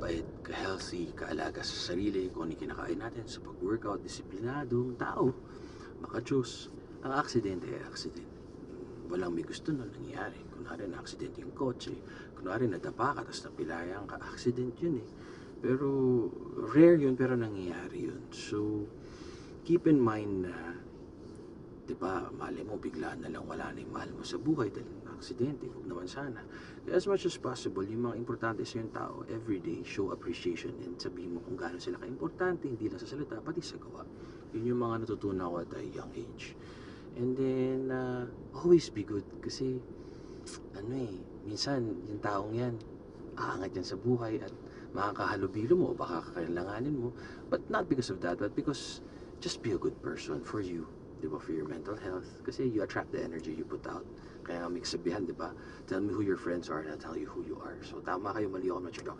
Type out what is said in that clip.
kabait, ka-healthy, kaalaga sa sarili, kung ano kinakain natin sa pag-workout, disiplinadong tao, maka-choose. Ang aksidente ay aksidente. Walang may gusto nun nangyayari. Kunwari na aksidente yung kotse, kunwari nadapa ka, tapos napilayan ka, accident yun eh. Pero rare yun, pero nangyayari yun. So, keep in mind na, di ba, mali mo, bigla na lang wala na yung mahal mo sa buhay dahil aksidente, huwag naman sana. Kaya as much as possible, yung mga importante sa yung tao, everyday, show appreciation and sabihin mo kung gaano sila ka-importante, hindi lang sa salita, pati sa gawa. Yun yung mga natutunan ko at a young age. And then, uh, always be good. Kasi, ano eh, minsan, yung taong yan, aangat yan sa buhay at makakahalubilo mo, baka kakailanganin mo. But not because of that, but because just be a good person for you. Di? For your mental health. Kasi you attract the energy you put out. Kaya nga may kasabihan, di ba? Tell me who your friends are and I'll tell you who you are. So tama kayo, mali ako, I'm not your doctor.